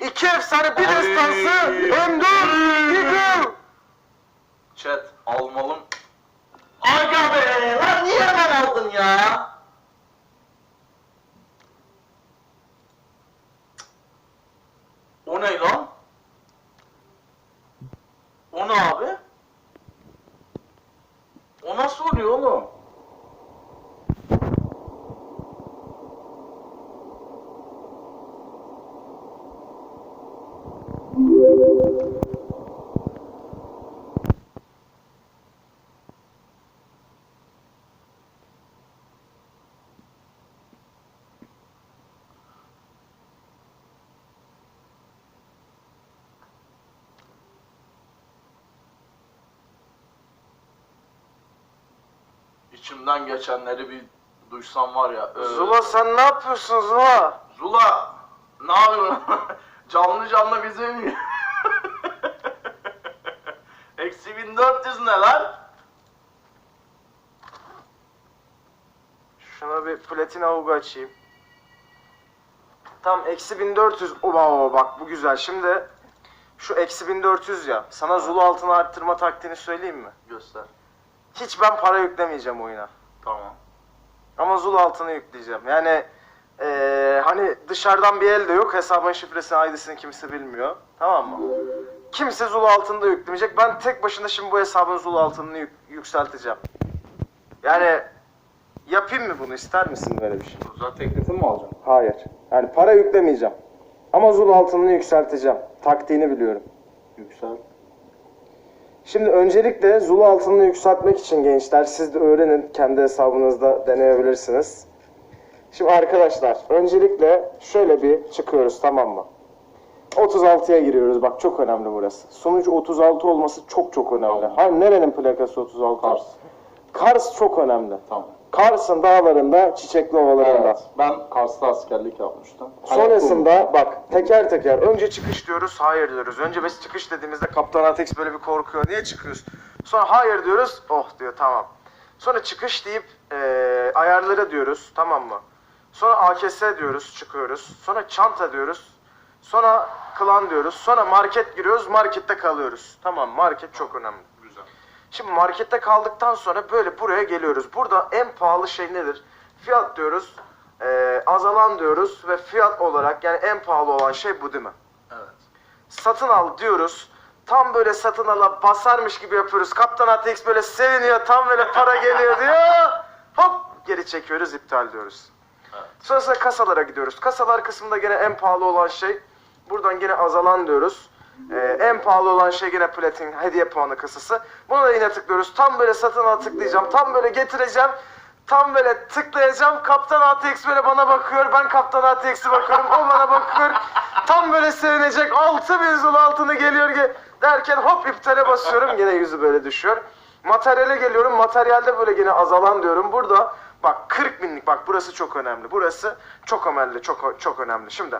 İki efsane bir destansı. M4 Eagle. Chat almalım. Aga be! Lan niye hemen aldın ya? O ne lan? O ne abi? O nasıl oluyor oğlum? İçimden geçenleri bir duysam var ya. ö- Zula sen ne yapıyorsun Zula? Zula ne yapıyorsun? canlı canlı bizi mi? Eksi 1400 ne lan? Şuna bir platin avugu açayım. Tam eksi 1400. Oba oba bak bu güzel. Şimdi şu eksi 1400 ya. Sana Zula altını arttırma taktiğini söyleyeyim mi? Göster. Hiç ben para yüklemeyeceğim oyuna. Tamam. Ama Zula altını yükleyeceğim. Yani eee, hani dışarıdan bir el de yok. Hesabın şifresini, ID'sini kimse bilmiyor. Tamam mı? Kimse Zula altını da yüklemeyecek. Ben tek başına şimdi bu hesabın Zula altını yük- yükselteceğim. Yani yapayım mı bunu? ister misin böyle bir şey? Güzel teklifin mi alacaksın? Hayır. Yani para yüklemeyeceğim. Ama Zula altını yükselteceğim. Taktiğini biliyorum. Yüksel. Şimdi öncelikle Zulu altını yükseltmek için gençler siz de öğrenin. Kendi hesabınızda deneyebilirsiniz. Şimdi arkadaşlar öncelikle şöyle bir çıkıyoruz tamam mı? 36'ya giriyoruz bak çok önemli burası. Sonucu 36 olması çok çok önemli. Tamam. Hayır nerenin plakası 36? Kars. Kars çok önemli. Tamam. Kars'ın dağlarında, çiçekli ovalarında. Evet. Ben Kars'ta askerlik yapmıştım. Sonrasında bak teker teker önce çıkış diyoruz hayır diyoruz. Önce biz çıkış dediğimizde Kaptan Atex böyle bir korkuyor. Niye çıkıyoruz? Sonra hayır diyoruz. Oh diyor tamam. Sonra çıkış deyip eee ayarlara diyoruz tamam mı? Sonra AKS diyoruz çıkıyoruz. Sonra çanta diyoruz. Sonra klan diyoruz. Sonra market giriyoruz. Markette kalıyoruz. Tamam market çok önemli. Şimdi markette kaldıktan sonra böyle buraya geliyoruz. Burada en pahalı şey nedir? Fiyat diyoruz, eee, azalan diyoruz ve fiyat olarak yani en pahalı olan şey bu değil mi? Evet. Satın al diyoruz. Tam böyle satın ala basarmış gibi yapıyoruz. Kaptan Atex böyle seviniyor. Tam böyle para geliyor diyor. Hop geri çekiyoruz, iptal diyoruz. Evet. Sonrasında kasalara gidiyoruz. Kasalar kısmında gene en pahalı olan şey. Buradan gene azalan diyoruz. Ee, en pahalı olan şey gene platin hediye puanı kasası. Buna da yine tıklıyoruz. Tam böyle satın al tıklayacağım. Tam böyle getireceğim. Tam böyle tıklayacağım. Kaptan ATX böyle bana bakıyor. Ben Kaptan ATX'e bakıyorum. O bana bakıyor. Tam böyle sevinecek. 6000 zul altını geliyor ge- derken hop iptale basıyorum. Gene yüzü böyle düşüyor. Materyale geliyorum. Materyalde böyle gene azalan diyorum. Burada bak 40 binlik bak burası çok önemli. Burası çok önemli. Çok çok önemli. Şimdi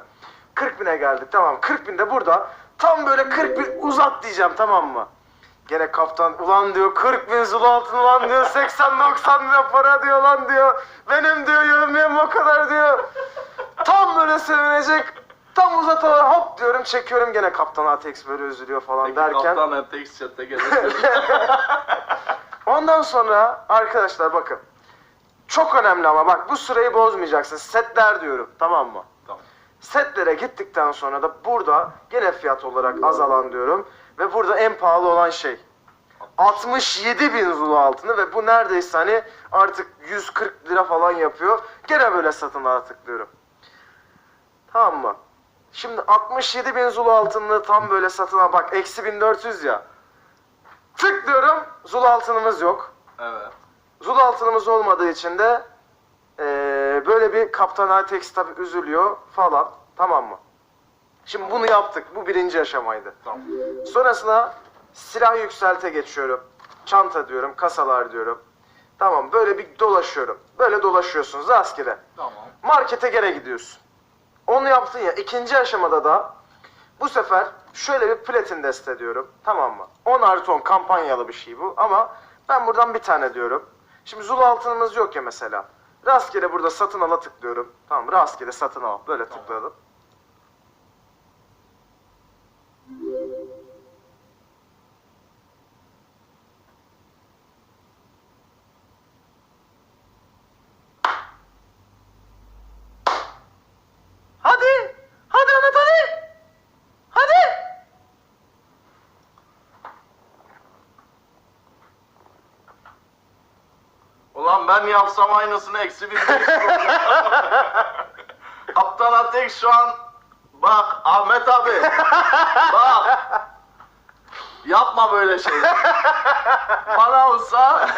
40 bine geldik tamam. 40 binde burada. Tam böyle 40 bin uzat diyeceğim tamam mı? Gene kaptan ulan diyor 40 bin zul altın ulan diyor 80-90 lira para diyor lan diyor. Benim diyor yövmeyem o kadar diyor. Tam böyle sevinecek. Tam uzatalar hop diyorum çekiyorum gene kaptan Atex böyle üzülüyor falan Peki derken. Kaptan Atex chat'e gelirse. Ondan sonra arkadaşlar bakın. Çok önemli ama bak bu sırayı bozmayacaksın. Setler diyorum tamam mı? Setlere gittikten sonra da burada gene fiyat olarak azalan diyorum. Ve burada en pahalı olan şey. 67 bin zulu altını ve bu neredeyse hani artık 140 lira falan yapıyor. Gene böyle satın ala tıklıyorum. Tamam mı? Şimdi 67 bin zulu altını tam böyle satın al. Bak eksi 1400 ya. Tıklıyorum. Zulu altınımız yok. Evet. Zul altınımız olmadığı için de eee, böyle bir Kaptan Atex tabi üzülüyor falan. Tamam mı? Şimdi bunu yaptık. Bu birinci aşamaydı. Tamam. Sonrasında silah yükselte geçiyorum. Çanta diyorum, kasalar diyorum. Tamam böyle bir dolaşıyorum. Böyle dolaşıyorsunuz rastgele. Tamam. Markete gene gidiyorsun. Onu yaptın ya. ikinci aşamada da bu sefer şöyle bir platin deste diyorum. Tamam mı? 10 artı 10 kampanyalı bir şey bu ama ben buradan bir tane diyorum. Şimdi Zulu altınımız yok ya mesela. Rastgele burada satın ala tıklıyorum. Tamam rastgele satın al. Böyle tıkladım. Ulan ben yapsam aynısını eksi 1500 olacak. Kaptan Atek şu an bak Ahmet abi bak yapma böyle şey. Bana olsa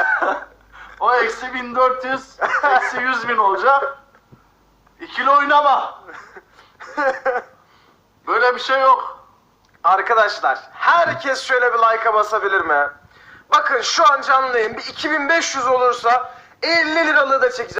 o eksi 1400 eksi 100 bin olacak. İkili oynama. Böyle bir şey yok. Arkadaşlar herkes şöyle bir like'a basabilir mi? Bakın şu an canlı yayın bir 2500 olursa 50 liralığı da çekeceğim.